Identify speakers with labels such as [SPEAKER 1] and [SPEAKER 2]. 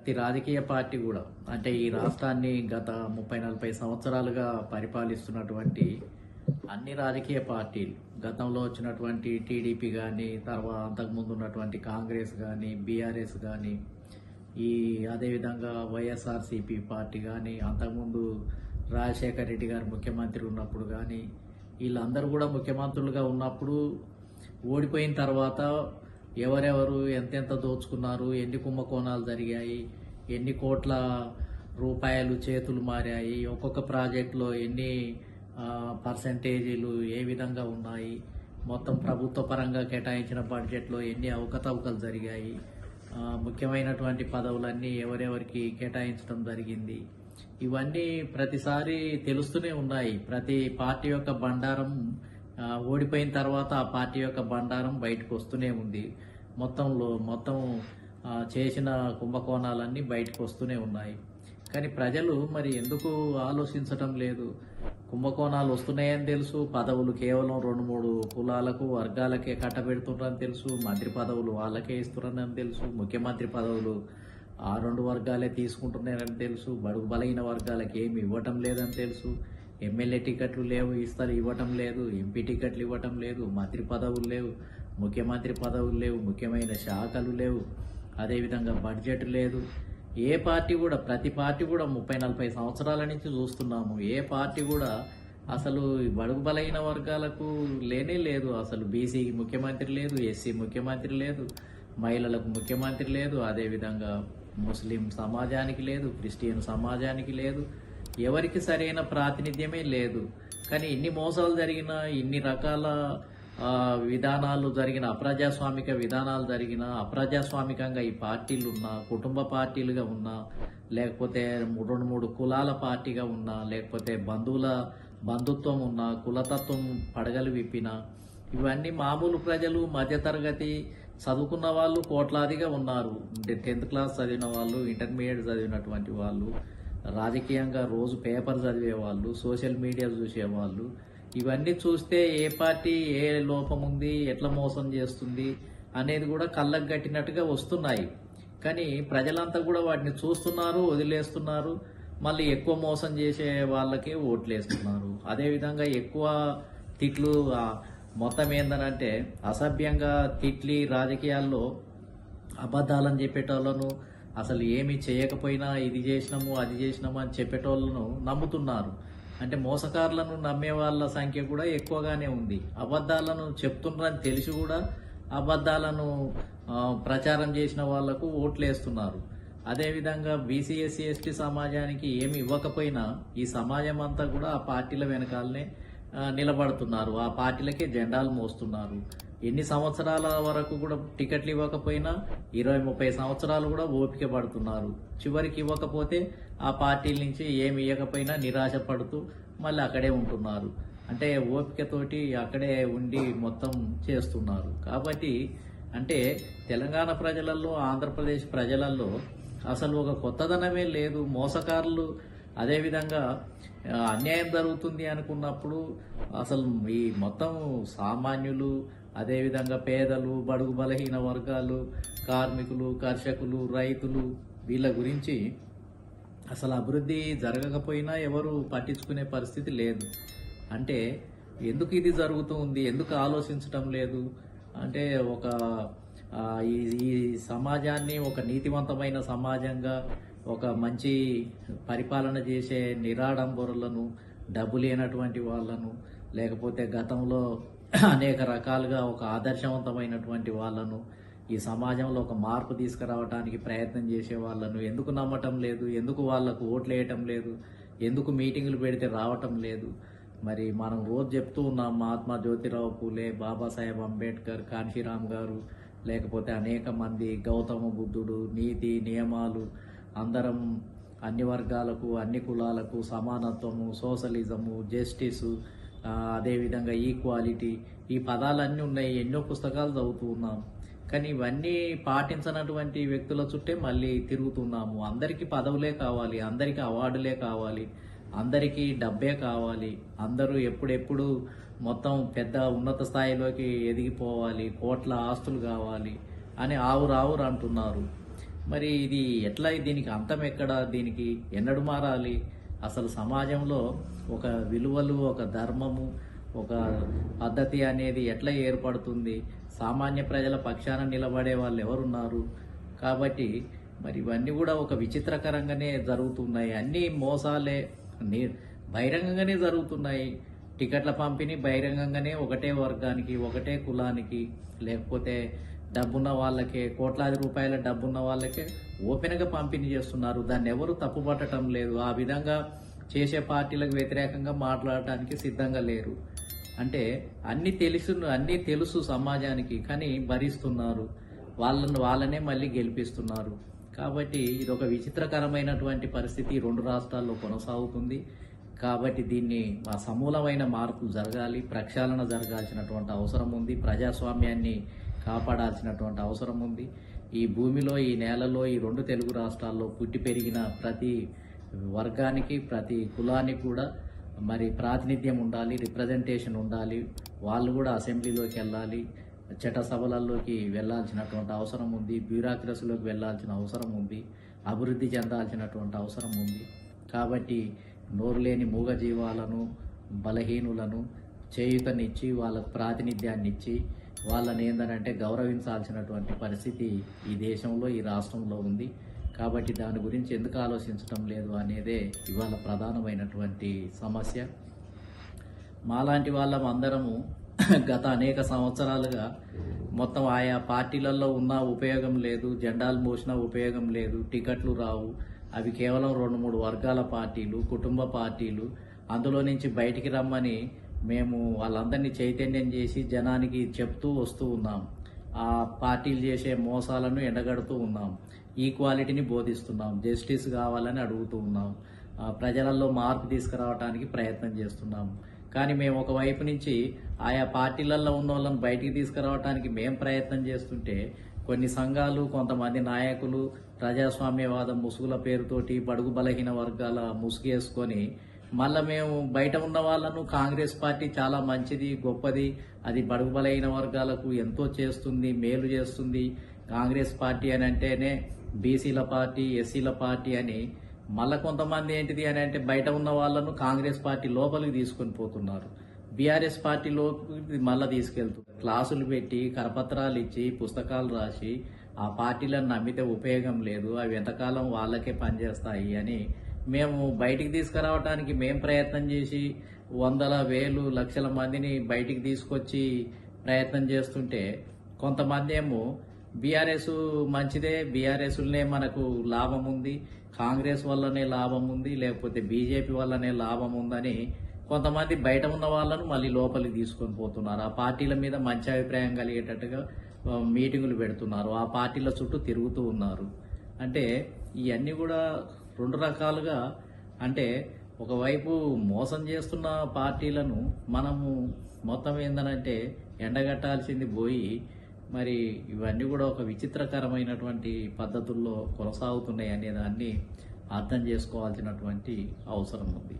[SPEAKER 1] ప్రతి రాజకీయ పార్టీ కూడా అంటే ఈ రాష్ట్రాన్ని గత ముప్పై నలభై సంవత్సరాలుగా పరిపాలిస్తున్నటువంటి అన్ని రాజకీయ పార్టీలు గతంలో వచ్చినటువంటి టీడీపీ కానీ తర్వాత అంతకుముందు ఉన్నటువంటి కాంగ్రెస్ కానీ బీఆర్ఎస్ కానీ ఈ అదేవిధంగా వైఎస్ఆర్సీపీ పార్టీ కానీ అంతకుముందు రాజశేఖర రెడ్డి గారు ముఖ్యమంత్రి ఉన్నప్పుడు కానీ వీళ్ళందరూ కూడా ముఖ్యమంత్రులుగా ఉన్నప్పుడు ఓడిపోయిన తర్వాత ఎవరెవరు ఎంతెంత దోచుకున్నారు ఎన్ని కుంభకోణాలు జరిగాయి ఎన్ని కోట్ల రూపాయలు చేతులు మారాయి ఒక్కొక్క ప్రాజెక్టులో ఎన్ని పర్సంటేజీలు ఏ విధంగా ఉన్నాయి మొత్తం ప్రభుత్వ పరంగా కేటాయించిన బడ్జెట్లో ఎన్ని అవకతవకలు జరిగాయి ముఖ్యమైనటువంటి పదవులన్నీ ఎవరెవరికి కేటాయించడం జరిగింది. ఇవన్నీ ప్రతిసారి తెలుస్తూనే ఉన్నాయి. ప్రతి పార్టీ యొక్క బండారం ఓడిపోయిన తర్వాత ఆ పార్టీ యొక్క బండారం బయటకు వస్తూనే ఉంది. మొత్తంలో మొత్తం చేసిన కుంభకోణాలన్నీ బయటకు వస్తూనే ఉన్నాయి. కానీ ప్రజలు మరి ఎందుకు ఆలోచించటం లేదు? కుంభకోణాలు వస్తున్నాయని తెలుసు పదవులు కేవలం రెండు మూడు కులాలకు వర్గాలకే కట్టబెడుతున్నారని తెలుసు మంత్రి పదవులు వాళ్ళకే ఇస్తున్నారని తెలుసు ముఖ్యమంత్రి పదవులు ఆ రెండు వర్గాలే తీసుకుంటున్నారని తెలుసు బడుగు బలైన వర్గాలకు ఏమి ఇవ్వటం లేదని తెలుసు. ఎమ్మెల్యే టికెట్లు లేవు ఇస్తారు ఇవ్వటం లేదు ఎంపీ టికెట్లు ఇవ్వటం లేదు మంత్రి పదవులు లేవు ముఖ్యమంత్రి పదవులు లేవు ముఖ్యమైన శాఖలు లేవు. అదేవిధంగా బడ్జెట్ లేదు. ఏ పార్టీ కూడా ప్రతి పార్టీ కూడా ముప్పై నలభై సంవత్సరాల నుంచి చూస్తున్నాము. ఏ పార్టీ కూడా అసలు బడుగు బలైన వర్గాలకు లేనే లేదు. అసలు బీసీకి ముఖ్యమంత్రి లేదు ఎస్సీ ముఖ్యమంత్రి లేదు మహిళలకు ముఖ్యమంత్రి లేదు అదేవిధంగా ముస్లిం సమాజానికి లేదు క్రిస్టియన్ సమాజానికి లేదు. ఎవరికి సరైన ప్రాతినిధ్యమే లేదు. కానీ ఇన్ని మోసాలు జరిగినా ఇన్ని రకాల విధానాలు జరిగిన అప్రజాస్వామిక విధానాలు జరిగిన అప్రజాస్వామికంగా ఈ పార్టీలు ఉన్నా కుటుంబ పార్టీలుగా ఉన్నా లేకపోతే రెండు మూడు కులాల పార్టీగా ఉన్నా లేకపోతే బంధువుల బంధుత్వం ఉన్నా కులతత్వం పడగలు విప్పినా ఇవన్నీ మామూలు ప్రజలు మధ్యతరగతి చదువుకున్న వాళ్ళు కోట్లాదిగా ఉన్నారు. టెన్త్ క్లాస్ చదివిన వాళ్ళు ఇంటర్మీడియట్ చదివినటువంటి వాళ్ళు రాజకీయంగా రోజు పేపర్ చదివే వాళ్ళు సోషల్ మీడియా చూసేవాళ్ళు. ఇవన్నీ చూస్తే ఏ పార్టీ ఏ లోపం ఉంది ఎట్లా మోసం చేస్తుంది అనేది కూడా కళ్ళకు కట్టినట్టుగా వస్తున్నాయి. కానీ ప్రజలంతా కూడా వాటిని చూస్తున్నారు వదిలేస్తున్నారు. మళ్ళీ ఎక్కువ మోసం చేసే వాళ్ళకే ఓట్లు వేస్తున్నారు అదేవిధంగా ఎక్కువ తిట్లు మొత్తం ఏందనంటే అసభ్యంగా తిట్లి రాజకీయాల్లో అబద్ధాలని చెప్పేటోళ్ళను అసలు ఏమి చేయకపోయినా ఇది చేసినాము అది చేసినాము అని చెప్పేటోళ్ళను నమ్ముతున్నారు. అంటే మోసకారులను నమ్మే వాళ్ళ సంఖ్య కూడా ఎక్కువగానే ఉంది. అబద్ధాలను చెప్తున్నారని తెలిసి కూడా అబద్ధాలను ప్రచారం చేసిన వాళ్ళకు ఓట్లు వేస్తున్నారు అదేవిధంగా బీసీఎస్సీ ఎస్టీ సమాజానికి ఏమి ఇవ్వకపోయినా ఈ సమాజం అంతా కూడా ఆ పార్టీల వెనకాలనే నిలబడుతున్నారు. ఆ పార్టీలకే జెండాలు మోస్తున్నారు. ఎన్ని సంవత్సరాల వరకు కూడా టికెట్లు ఇవ్వకపోయినా ఇరవై ముప్పై సంవత్సరాలు కూడా ఓపిక పడుతున్నారు. చివరికి ఇవ్వకపోతే ఆ పార్టీల నుంచి ఏమి ఇవ్వకపోయినా నిరాశ పడుతూ మళ్ళీ అక్కడే ఉంటున్నారు. అంటే ఓపికతోటి అక్కడే ఉండి మొత్తం చేస్తున్నారు. కాబట్టి అంటే తెలంగాణ ప్రజలలో ఆంధ్రప్రదేశ్ ప్రజలలో అసలు ఒక కొత్తదనమే లేదు. మోసకారులు అదేవిధంగా అన్యాయం జరుగుతుంది అనుకున్నప్పుడు అసలు ఈ మొత్తం సామాన్యులు అదేవిధంగా పేదలు బడుగు బలహీన వర్గాలు కార్మికులు కర్షకులు రైతులు వీళ్ళ గురించి అసలు అభివృద్ధి జరగకపోయినా ఎవరు పట్టించుకునే పరిస్థితి లేదు. అంటే ఎందుకు ఇది జరుగుతూ ఉంది? ఎందుకు ఆలోచించటం లేదు? అంటే ఒక ఈ ఈ సమాజాన్ని ఒక నీతివంతమైన సమాజంగా ఒక మంచి పరిపాలన చేసే నిరాడంబరులను డబ్బు లేనటువంటి వాళ్ళను లేకపోతే గతంలో అనేక రకాలుగా ఒక ఆదర్శవంతమైనటువంటి వాళ్ళను ఈ సమాజంలో ఒక మార్పు తీసుకురావడానికి ప్రయత్నం చేసే వాళ్ళను. ఎందుకు నమ్మటం లేదు? ఎందుకు వాళ్ళకు ఓట్లు వేయటం లేదు? ఎందుకు మీటింగులు పెడితే రావటం లేదు? మరి మనం రోజు చెప్తూ ఉన్నాం మహాత్మా జ్యోతిరావు పూలే బాబాసాహెబ్ అంబేద్కర్ కాన్షీరామ్ గారు లేకపోతే అనేక మంది గౌతమ బుద్ధుడు నీతి నియమాలు అందరం అన్ని వర్గాలకు అన్ని కులాలకు సమానత్వము సోషలిజము జస్టిసు అదేవిధంగా ఈక్వాలిటీ ఈ పదాలన్నీ ఉన్నాయి. ఎన్నో పుస్తకాలు చదువుతూ ఉన్నాం కానీ ఇవన్నీ పాటించనటువంటి వ్యక్తుల చుట్టే మళ్ళీ తిరుగుతున్నాము అందరికీ పదవులే కావాలి అందరికీ అవార్డులే కావాలి అందరికీ డబ్బే కావాలి. అందరూ ఎప్పుడెప్పుడు మొత్తం పెద్ద ఉన్నత స్థాయిలోకి ఎదిగిపోవాలి కోట్ల ఆస్తులు కావాలి అని ఆవురు ఆవురు అంటున్నారు. మరి ఇది ఎట్లా దీనికి అంతం ఎక్కడ? దీనికి ఎన్నడు మారాలి? అసలు సమాజంలో ఒక విలువలు ఒక ధర్మము ఒక పద్ధతి అనేది ఎట్లా ఏర్పడుతుంది? సామాన్య ప్రజల పక్షాన నిలబడే వాళ్ళు ఎవరున్నారు? కాబట్టి మరి ఇవన్నీ కూడా ఒక విచిత్రకరంగానే జరుగుతున్నాయి. అన్ని మోసాలే బహిరంగంగానే జరుగుతున్నాయి. టికెట్ల పంపిణీ బహిరంగంగానే ఒకటే వర్గానికి ఒకటే కులానికి లేకపోతే డబ్బున్న వాళ్ళకే కోట్లాది రూపాయల డబ్బున్న వాళ్ళకే ఓపెన్గా పంపిణీ చేస్తున్నారు. దాన్ని ఎవరు తప్పుపట్టడం లేదు. ఆ విధంగా చేసే పార్టీలకు వ్యతిరేకంగా మాట్లాడటానికి సిద్ధంగా లేరు. అంటే అన్ని తెలుసు అన్ని తెలుసు సమాజానికి కానీ భరిస్తున్నారు. వాళ్ళను వాళ్ళనే మళ్ళీ గెలిపిస్తున్నారు. కాబట్టి ఇది ఒక విచిత్రకరమైనటువంటి పరిస్థితి. రెండు రాష్ట్రాల్లో కొనసాగుతుంది. కాబట్టి దీన్ని మా సమూలమైన మార్పులు జరగాలి. ప్రక్షాళన జరగాల్సినటువంటి అవసరం ఉంది. ప్రజాస్వామ్యాన్ని కాపాడాల్సినటువంటి అవసరం ఉంది. ఈ భూమిలో ఈ నేలలో ఈ రెండు తెలుగు రాష్ట్రాల్లో పుట్టి పెరిగిన ప్రతి వర్గానికి ప్రతి కులానికి కూడా మరి ప్రాతినిధ్యం ఉండాలి రిప్రజెంటేషన్ ఉండాలి. వాళ్ళు కూడా అసెంబ్లీలోకి వెళ్ళాలి చట్టసభలలోకి వెళ్ళాల్సినటువంటి అవసరం ఉంది బ్యూరాక్రసీలోకి వెళ్ళాల్సిన అవసరం ఉంది అభివృద్ధి చెందాల్సినటువంటి అవసరం ఉంది. కాబట్టి నోరులేని మూగజీవాలను బలహీనులను చేయుతనిచ్చి వాళ్ళకు ప్రాతినిధ్యాన్ని ఇచ్చి వాళ్ళని ఏంటంటే గౌరవించాల్సినటువంటి పరిస్థితి ఈ దేశంలో ఈ రాష్ట్రంలో ఉంది. కాబట్టి దాని గురించి ఎందుకు ఆలోచించడం లేదు అనేదే ఇవాళ ప్రధానమైనటువంటి సమస్య. మాలాంటి వాళ్ళం అందరము గత అనేక సంవత్సరాలుగా మొత్తం ఆయా పార్టీలలో ఉన్న ఉపయోగం లేదు జెండాలు మోసినా ఉపయోగం లేదు టికెట్లు రావు. అవి కేవలం రెండు మూడు వర్గాల పార్టీలు కుటుంబ పార్టీలు. అందులో నుంచి బయటికి రమ్మని మేము వాళ్ళందరినీ చైతన్యం చేసి జనానికి చెప్తూ వస్తూ ఉన్నాం. ఆ పార్టీలు చేసే మోసాలను ఎండగడుతూ ఉన్నాం. ఈక్వాలిటీని బోధిస్తున్నాం. జస్టిస్ కావాలని అడుగుతూ ఉన్నాం. ఆ, ప్రజలలో మార్పు తీసుకురావడానికి ప్రయత్నం చేస్తున్నాం. కానీ మేము ఒకవైపు నుంచి ఆయా పార్టీలలో ఉన్న వాళ్ళని బయటికి తీసుకురావడానికి మేము ప్రయత్నం చేస్తుంటే కొన్ని సంఘాలు కొంతమంది నాయకులు ప్రజాస్వామ్యవాద ముసుగుల పేరుతోటి బడుగు బలహీన వర్గాల ముసుగేసుకొని మళ్ళీ మేము బయట ఉన్న వాళ్ళను కాంగ్రెస్ పార్టీ చాలా మంచిది గొప్పది అది బడుగు బలైన వర్గాలకు ఎంతో చేస్తుంది మేలు చేస్తుంది. కాంగ్రెస్ పార్టీ అని అంటేనే బీసీల పార్టీ ఎస్సీల పార్టీ అని. మళ్ళీ కొంతమంది ఏంటిది అని అంటే బయట ఉన్న వాళ్ళను కాంగ్రెస్ పార్టీ లోపలికి తీసుకొని పోతున్నారు. బీఆర్ఎస్ పార్టీలో మళ్ళీ తీసుకెళ్తుంది క్లాసులు పెట్టి కరపత్రాలు ఇచ్చి పుస్తకాలు రాసి ఆ పార్టీలను నమ్మితే ఉపయోగం లేదు. అవి ఎంతకాలం వాళ్ళకే పనిచేస్తాయి అని మేము బయటికి తీసుకురావడానికి మేము ప్రయత్నం చేసి వందల వేలు లక్షల మందిని బయటికి తీసుకొచ్చి ప్రయత్నం చేస్తుంటే కొంతమంది ఏమో బీఆర్ఎస్ మంచిదే బీఆర్ఎస్లనే మనకు లాభం ఉంది కాంగ్రెస్ వల్లనే లాభం ఉంది లేకపోతే బీజేపీ వల్లనే లాభం ఉందని కొంతమంది బయట ఉన్న వాళ్ళను మళ్ళీ లోపలికి తీసుకొని పోతున్నారు. ఆ పార్టీల మీద మంచి అభిప్రాయం కలిగేటట్టుగా మీటింగులు పెడుతున్నారు. ఆ పార్టీల చుట్టూ తిరుగుతూ ఉన్నారు. అంటే ఇవన్నీ కూడా రెండు రకాలుగా అంటే ఒకవైపు మోసం చేస్తున్న పార్టీలను మనము మొత్తం ఏందనంటే ఎండగట్టాల్సింది పోయి మరి ఇవన్నీ కూడా ఒక విచిత్రకరమైనటువంటి పద్ధతుల్లో కొనసాగుతున్నాయి అనే దాన్ని అర్థం చేసుకోవాల్సినటువంటి అవసరం ఉంది.